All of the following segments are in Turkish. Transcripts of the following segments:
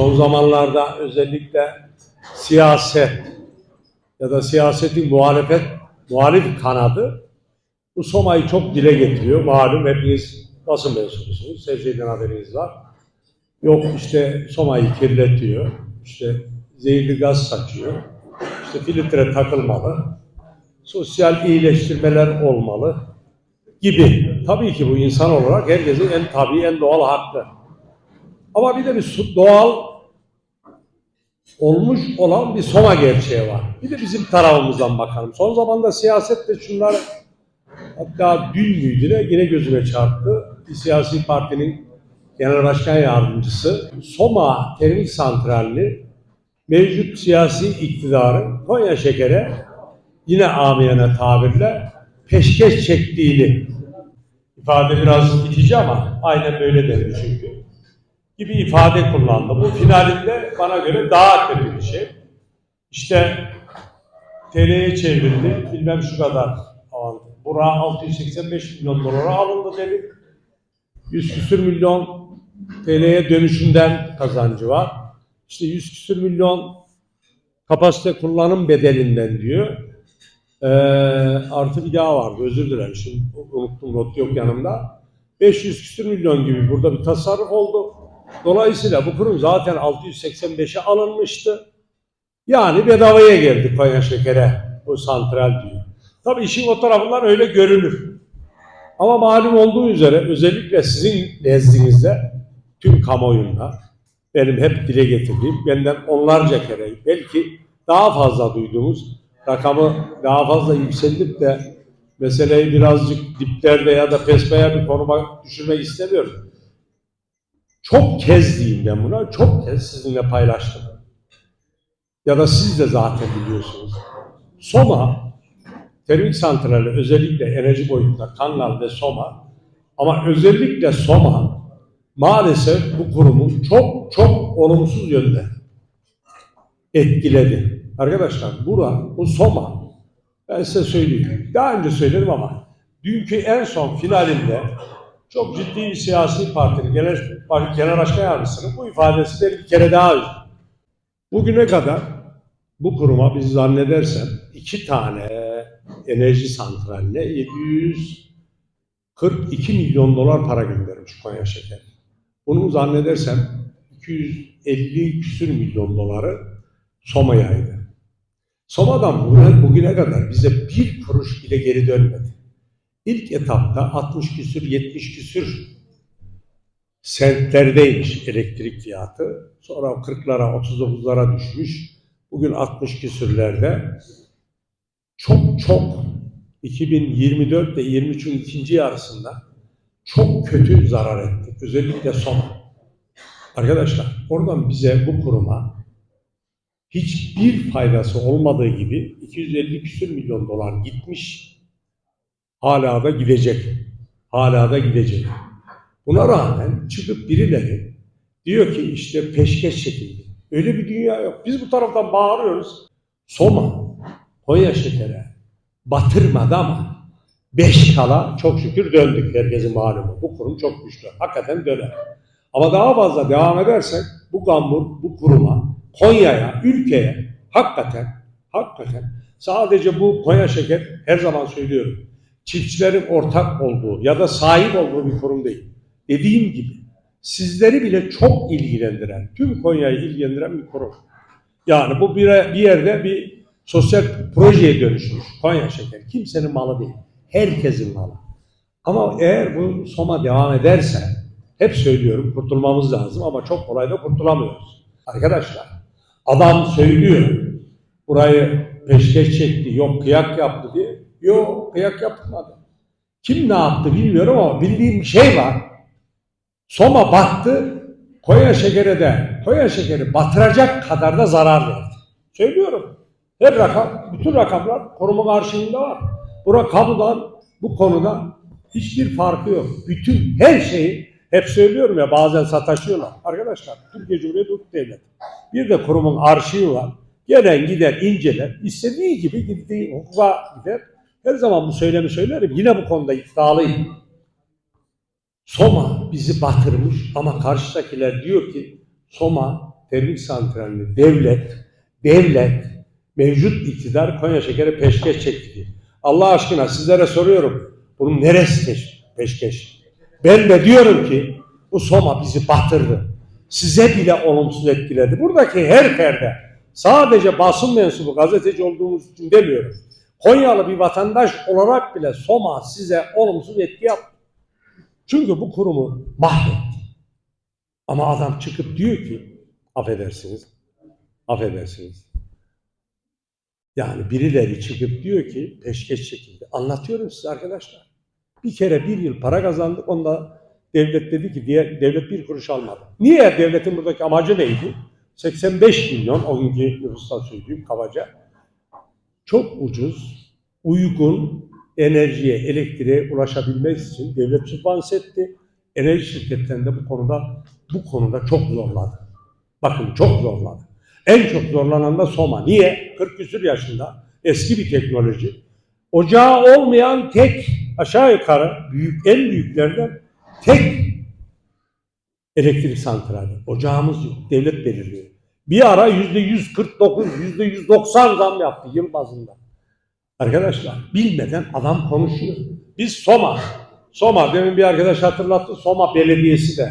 son zamanlarda özellikle siyaset ya da siyasetin muhalefet, muhalif kanadı bu Soma'yı çok dile getiriyor. Malum hepiniz basın mensubusunuz. Şeyden haberiniz var. Yok işte Soma'yı kirletiyor. İşte zehirli gaz saçıyor. İşte filtre takılmalı. Sosyal iyileştirmeler olmalı gibi. Tabii ki bu insan olarak herkesin en tabii, en doğal hakkı. Ama bir de bir doğal olmuş olan bir Soma gerçeği var. Bir de bizim tarafımızdan bakalım. Son zamanda siyasette şunlar hatta dün müydü ne yine gözüme çarptı. Bir siyasi partinin genel başkan yardımcısı Soma Termik Santrali'ni mevcut siyasi iktidarın Konya Şeker'e yine amiyane tabirle peşkeş çektiğini ifade biraz itici ama aynen böyle denir çünkü gibi ifade kullandı. Bu finalinde bana göre daha kötü bir şey. İşte TL'ye çevrildi, bilmem şu kadar alındı. Bura 685 milyon dolara alındı dedi. 100 küsür milyon TL'ye dönüşünden kazancı var. İşte 100 küsür milyon kapasite kullanım bedelinden diyor. Ee, artı bir daha vardı özür dilerim şimdi unuttum not yok yanımda. 500 küsür milyon gibi burada bir tasarruf oldu. Dolayısıyla bu kurum zaten 685'e alınmıştı. Yani bedavaya geldi Konya Şeker'e bu santral diyor. Tabii işin o tarafından öyle görünür. Ama malum olduğu üzere özellikle sizin nezdinizde tüm kamuoyunda benim hep dile getirdiğim benden onlarca kere belki daha fazla duyduğumuz rakamı daha fazla yükseltip de meseleyi birazcık diplerde ya da pesmeye bir konuma düşürmek istemiyorum. Çok kez diyeyim ben buna, çok kez sizinle paylaştım. Ya da siz de zaten biliyorsunuz. Soma, termik santrali özellikle enerji boyutunda Kangal ve Soma ama özellikle Soma maalesef bu kurumu çok çok olumsuz yönde etkiledi. Arkadaşlar bura, bu Soma ben size söyleyeyim. Daha önce söyledim ama dünkü en son finalinde çok ciddi bir siyasi partinin genel, genel başkan yardımcısının bu ifadesi beni bir kere daha üzdü. Bugüne kadar bu kuruma biz zannedersem iki tane enerji santraline 742 milyon dolar para göndermiş Konya Şeker. Bunun zannedersem 250 küsür milyon doları Soma'yaydı. Soma'dan bugüne, bugüne kadar bize bir kuruş bile geri dönmedi. İlk etapta 60 küsür, 70 küsür sentlerdeymiş elektrik fiyatı. Sonra 40'lara, 39'lara düşmüş. Bugün 60 küsürlerde. Çok çok 2024 ve 23'ün ikinci yarısında çok kötü zarar ettik. Özellikle Soma. Arkadaşlar oradan bize bu kuruma hiçbir faydası olmadığı gibi 250 küsür milyon dolar gitmiş. Hala da gidecek. Hala da gidecek. Buna rağmen çıkıp birileri diyor ki işte peşkeş çekildi. Öyle bir dünya yok. Biz bu taraftan bağırıyoruz. Soma, Konya şekere batırmadı ama beş kala çok şükür döndük herkesin malumu. Bu kurum çok güçlü. Hakikaten döner. Ama daha fazla devam edersek bu gambur, bu kuruma, Konya'ya, ülkeye hakikaten, hakikaten sadece bu Konya şeker her zaman söylüyorum. Çiftçilerin ortak olduğu ya da sahip olduğu bir kurum değil. Dediğim gibi sizleri bile çok ilgilendiren, tüm Konya'yı ilgilendiren bir kurum. Yani bu bir, bir yerde bir sosyal projeye dönüşmüş Konya şeker. Kimsenin malı değil. Herkesin malı. Ama eğer bu Soma devam ederse hep söylüyorum kurtulmamız lazım ama çok kolay da kurtulamıyoruz. Arkadaşlar adam söylüyor burayı peşkeş çekti yok kıyak yaptı diye. Yok kıyak yapmadı. Kim ne yaptı bilmiyorum ama bildiğim bir şey var. Soma battı Konya şekeri de Konya şekeri batıracak kadar da zarar verdi. Söylüyorum. Her rakam, bütün rakamlar korumun arşivinde var. Bura kamudan bu konuda hiçbir farkı yok. Bütün her şeyi hep söylüyorum ya bazen sataşıyorlar. Arkadaşlar Türkiye Cumhuriyeti Hukuk Devleti. Bir de kurumun arşivi var. Gelen gider inceler. istediği gibi gittiği hukuka gider. Her zaman bu söylemi söylerim. Yine bu konuda iddialıyım. Soma bizi batırmış ama karşıdakiler diyor ki Soma termik santralini devlet, devlet, mevcut iktidar Konya Şeker'e peşkeş çekti. Allah aşkına sizlere soruyorum. Bunun neresi peş- peşkeş? Ben de diyorum ki bu Soma bizi batırdı. Size bile olumsuz etkiledi. Buradaki her ferde sadece basın mensubu gazeteci olduğumuz için demiyorum. Konyalı bir vatandaş olarak bile Soma size olumsuz etki yaptı. Çünkü bu kurumu mahvetti. Ama adam çıkıp diyor ki affedersiniz, affedersiniz. Yani birileri çıkıp diyor ki peşkeş çekildi. Anlatıyorum size arkadaşlar. Bir kere bir yıl para kazandık. Onda devlet dedi ki diye devlet bir kuruş almadı. Niye? Devletin buradaki amacı neydi? 85 milyon o günkü nüfustan söyleyeyim kabaca. Çok ucuz, uygun enerjiye, elektriğe ulaşabilmek için devlet sübvanse etti. Enerji şirketlerini de bu konuda bu konuda çok zorladı. Bakın çok zorladı. En çok zorlanan da Soma. Niye? 40 küsür yaşında eski bir teknoloji. Ocağı olmayan tek aşağı yukarı büyük en büyüklerden tek elektrik santrali. Ocağımız yok. Devlet belirliyor. Bir ara yüzde 149, yüzde 190 zam yaptı yıl bazında. Arkadaşlar bilmeden adam konuşuyor. Biz Soma, Soma demin bir arkadaş hatırlattı. Soma Belediyesi de,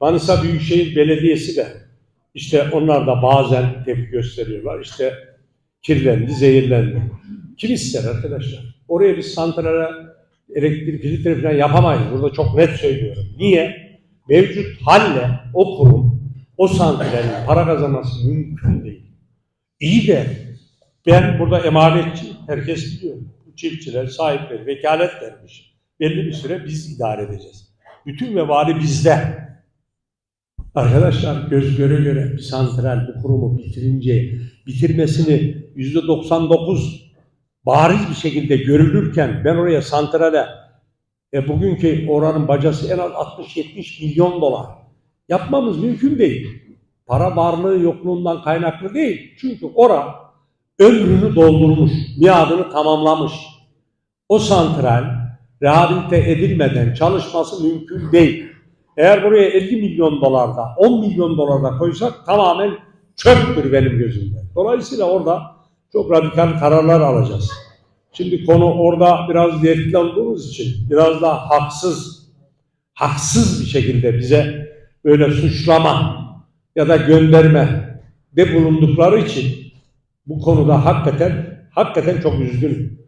Manisa Büyükşehir Belediyesi de işte onlar da bazen tepki gösteriyorlar. İşte kirlendi, zehirlendi. Kim ister arkadaşlar? Oraya biz santrale elektrik filtre falan yapamayız. Burada çok net söylüyorum. Niye? Mevcut halle o kurum, o santralin para kazanması mümkün değil. İyi de ben burada emanetçi, herkes biliyor. Çiftçiler, sahipleri, vekalet vermiş. Belli bir süre biz idare edeceğiz. Bütün vebali bizde. Arkadaşlar göz göre göre bir santral bu kurumu bitirince bitirmesini yüzde 99 bariz bir şekilde görülürken ben oraya santrale e, bugünkü oranın bacası en az 60-70 milyon dolar yapmamız mümkün değil. Para varlığı yokluğundan kaynaklı değil. Çünkü ora ömrünü doldurmuş, miadını tamamlamış. O santral rehabilite edilmeden çalışması mümkün değil. Eğer buraya 50 milyon dolarda, 10 milyon dolarda koysak tamamen çöptür benim gözümde. Dolayısıyla orada çok radikal kararlar alacağız. Şimdi konu orada biraz dertli olduğumuz için biraz da haksız, haksız bir şekilde bize böyle suçlama ya da gönderme de bulundukları için bu konuda hakikaten hakikaten çok üzgünüm.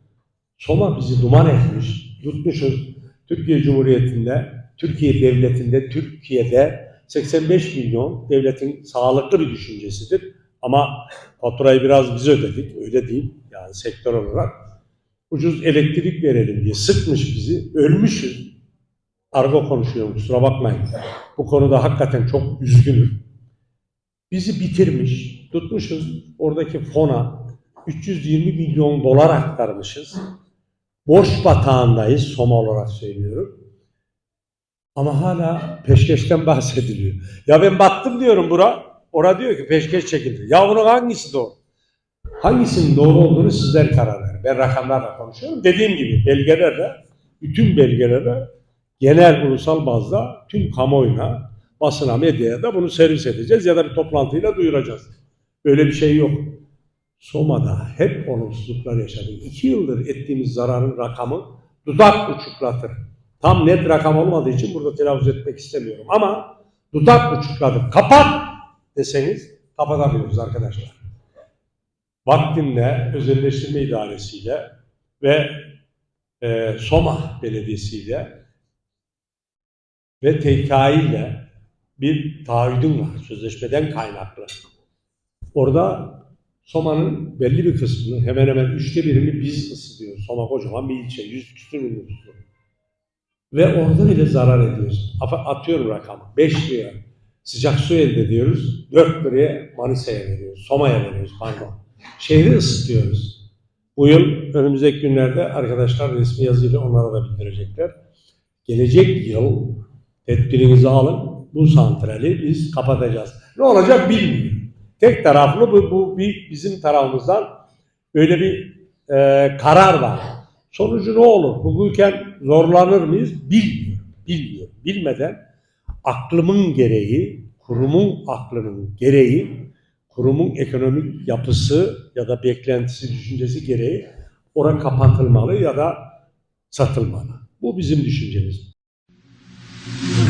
Soma bizi duman etmiş, tutmuşuz. Türkiye Cumhuriyeti'nde, Türkiye Devleti'nde, Türkiye'de 85 milyon devletin sağlıklı bir düşüncesidir. Ama faturayı biraz biz ödedik, öyle değil yani sektör olarak. Ucuz elektrik verelim diye sıkmış bizi, ölmüşüz. Argo konuşuyorum kusura bakmayın. Bu konuda hakikaten çok üzgünüm. Bizi bitirmiş, tutmuşuz oradaki fona 320 milyon dolar aktarmışız. Boş batağındayız Soma olarak söylüyorum. Ama hala peşkeşten bahsediliyor. Ya ben battım diyorum bura. Ora diyor ki peşkeş çekildi. Ya bunun hangisi doğru? Hangisinin doğru olduğunu sizler karar verin. Ben rakamlarla konuşuyorum. Dediğim gibi belgelerle, bütün belgelerle genel ulusal bazda tüm kamuoyuna, basına, medyaya da bunu servis edeceğiz ya da bir toplantıyla duyuracağız. Böyle bir şey yok. Soma'da hep olumsuzluklar yaşadık. İki yıldır ettiğimiz zararın rakamı dudak uçuklatır. Tam net rakam olmadığı için burada telaffuz etmek istemiyorum. Ama dudak uçuklatıp kapat deseniz kapatamıyoruz arkadaşlar. Vaktimle özelleştirme idaresiyle ve e, Soma Belediyesi'yle ve TKİ ile bir taahhüdüm var. Sözleşmeden kaynaklı. Orada Soma'nın belli bir kısmını hemen hemen üçte birini biz ısıtıyoruz. Soma kocaman bir ilçe. Yüz küsur bin nüfuslu. Ve orada bile zarar ediyoruz. Atıyorum rakamı. 5 liraya sıcak su elde ediyoruz. 4 liraya Manisa'ya veriyoruz. Soma'ya veriyoruz pardon. Şehri ısıtıyoruz. Bu yıl önümüzdeki günlerde arkadaşlar resmi yazıyla onlara da bildirecekler. Gelecek yıl tedbirinizi alın. Bu santrali biz kapatacağız. Ne olacak bilmiyorum. Tek taraflı bu, bu bir bizim tarafımızdan böyle bir e, karar var. Sonucu ne olur? Hukuken zorlanır mıyız? Bilmiyorum. Bilmiyorum. Bilmeden aklımın gereği kurumun aklının gereği, kurumun ekonomik yapısı ya da beklentisi, düşüncesi gereği ora kapatılmalı ya da satılmalı. Bu bizim düşüncemiz. Amen.